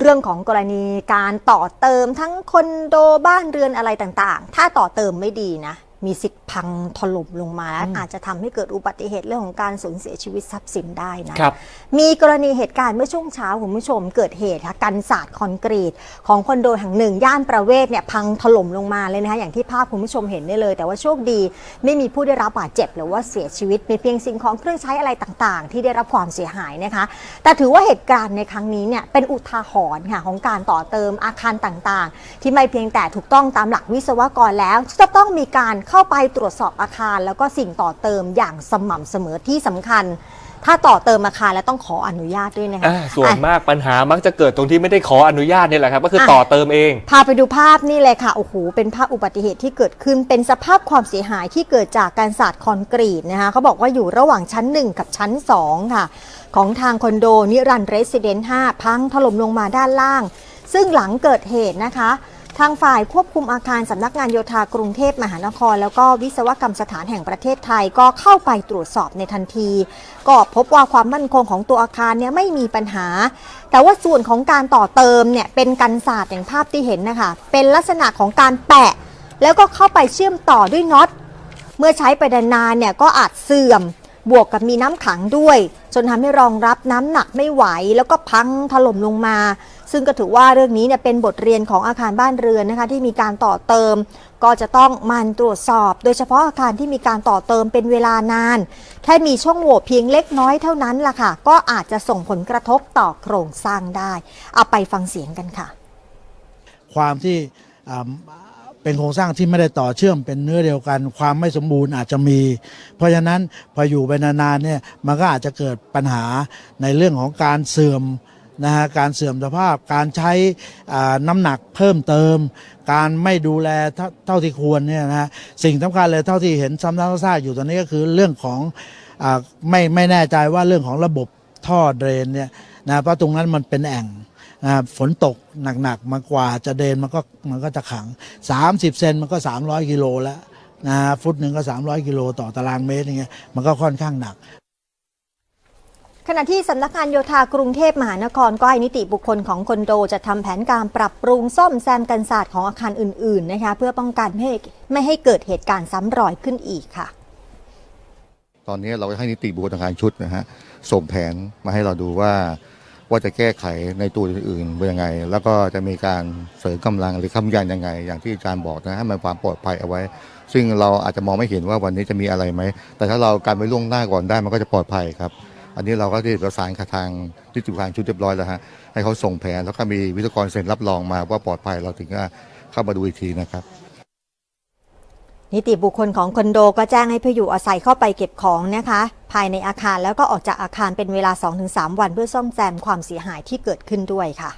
เรื่องของกรณีการต่อเติมทั้งคอนโดบ้านเรือนอะไรต่างๆ ถ้าต่อเติมไม่ดีนะ มีสิทธิ์พังถล่มลงมาและอาจจะทำให้เกิดอุบัติเหตุเรื่องของการสูญเสียชีวิตทรัพย์สินได้นะครับมีกรณีเหตุการณ์เมื่อช่วงเช้าคุณผู้ชมเกิดเหตุค่ะกันศาสตร์คอนกรีต ของคอนโดแห่งหนึ่ง ย่านประเวศเนี่ยพังถล่มลงมาเลยนะคะอย่างที่ภาพคุณผู้ชมเห็นได้เลย แต่ว่าโชคดี ไม่มีผู้ได้รับบาดเจ็บหรือว่าเสียชีวิตมีเพียงสิ่งของเครื่องใช้อะไรต่างๆ ที่ได้รับความเสียหายนะคะ แต่ถือว่าเหตุการณ์ในครั้งนี้เนี่ยเป็นอุทาหรณ์ค่ะของการต่อเติมอาคารต่างๆ ที่ไม่เพียงแต่ถูกต้องตามหลักวิศวกรแล้วจะต้องมีการเข้าไปตรวจสอบอาคาร แล้วก็สิ่งต่อเติมอย่างสม่ำเสมอที่สำคัญ ถ้าต่อเติมอาคารแล้วต้องขออนุญาตด้วยนะคะอ่าส่วนอะ มากปัญหามักจะเกิดตรงที่ไม่ได้ขออนุญาตนี่แหละครับ ก็คืออะต่อเติมเอง พาไปดูภาพนี่เลยค่ะ โอ้โห เป็นภาพอุบัติเหตุที่เกิดขึ้น เป็นสภาพความเสียหายที่เกิดจากการสาดคอนกรีตนะคะเขาบอกว่าอยู่ระหว่างชั้น 1 กับชั้น 2 ค่ะ ของทางคอนโดนิรันดร์เรสซิเดนต์5พังถล่มลงมาด้านล่าง ซึ่งหลังเกิดเหตุนะคะ ทางฝ่ายควบคุมอาคารสำนักงานโยธากรุงเทพมหานคร แล้วก็วิศวกรรมสถานแห่งประเทศไทยก็เข้าไปตรวจสอบในทันที ก็พบว่าความมั่นคงของตัวอาคารเนี่ยไม่มีปัญหา แต่ว่าส่วนของการต่อเติมเนี่ยเป็นกันศาสตร์อย่างภาพที่เห็นนะคะ เป็นลักษณะของการแปะ แล้วก็เข้าไปเชื่อมต่อด้วยน็อตเมื่อใช้ไปนานๆเนี่ยก็อาจเสื่อม บวกกับมีน้ำขังด้วย จนทำให้รองรับน้ำหนักไม่ไหว แล้วก็พังถล่มลงมา ซึ่งก็ถือว่าเรื่องนี้เนี่ยเป็นบทเรียนของอาคารบ้านเรือนนะคะที่มีการต่อเติม ก็จะต้องมันตรวจสอบ โดยเฉพาะอาคารที่มีการต่อเติมเป็นเวลานาน แค่มีช่องโหว่เพียงเล็กน้อยเท่านั้นล่ะค่ะ ก็อาจจะส่งผลกระทบต่อโครงสร้างได้ เอาไปฟังเสียงกันค่ะ ความที่ เป็นโครงสร้างที่ไม่ได้ต่อเชื่อมเป็นเนื้อเดียวกัน ความไม่สมบูรณ์อาจจะมี เพราะฉะนั้นพออยู่ไปนานๆเนี่ยมันก็อาจจะเกิดปัญหาในเรื่องของการเสื่อมนะฮะการเสื่อมสภาพการใช้น้ำหนักเพิ่มเติม การไม่ดูแลเท่าที่ควรเนี่ยนะฮะสิ่งสำคัญเลยเท่าที่เห็นซ้ำๆซากอยู่ตอนนี้ก็คือเรื่องของอไม่ไม่แน่ใจว่าเรื่องของระบบท่อเดรนเนี่ยนะเพราะตรงนั้นมันเป็นแอ่ง ฝนตกหนักๆมากว่าจะเดินมันก็มันก็จะขัง 30 เซนมันก็ 300 กิโลแล้วนะฮะฟุตหนึ่งก็ 300 กิโลต่อตารางเมตรอย่างเงี้ยมันก็ค่อนข้างหนักขณะที่สำนักงานโยธากรุงเทพมหานครก็ให้นิติบุคคลของคอนโดจะทำแผนการปรับปรุงซ่อมแซมกันศาสตร์ของอาคารอื่น ๆ นะคะ เพื่อป้องกันไม่ให้ไม่ให้เกิดเหตุการณ์ซ้ำรอยขึ้นอีกค่ะ ตอนนี้เราให้นิติบุคคลทางการชุดนะฮะส่งแผนมาให้เราดูว่า ว่าจะแก้ไขในตัวอื่นๆเป็นยังไง แล้วก็จะมีการเสริมกำลังหรือคำยันยังไง อย่างที่อาจารย์บอกนะให้มันความปลอดภัยเอาไว้ ซึ่งเราอาจจะมองไม่เห็นว่าวันนี้จะมีอะไรไหม แต่ถ้าเราการไปล่วงหน้าก่อนได้มันก็จะปลอดภัยครับ อันนี้เราก็ได้ประสานกับทางนิติบุคคลชุดเรียบร้อยแล้วฮะให้เขาส่งแผนแล้วก็มีวิศวกรเซ็นรับรองมาว่าปลอดภัยเราถึงจะเข้ามาดูอีกทีนะครับ นิติบุคคลของคอนโดก็แจ้งให้ผู้อยู่อาศัยเข้าไปเก็บของนะคะ ภายในอาคารแล้วก็ออกจากอาคารเป็นเวลา 2-3 วันเพื่อซ่อมแซมความเสียหายที่เกิดขึ้นด้วยค่ะ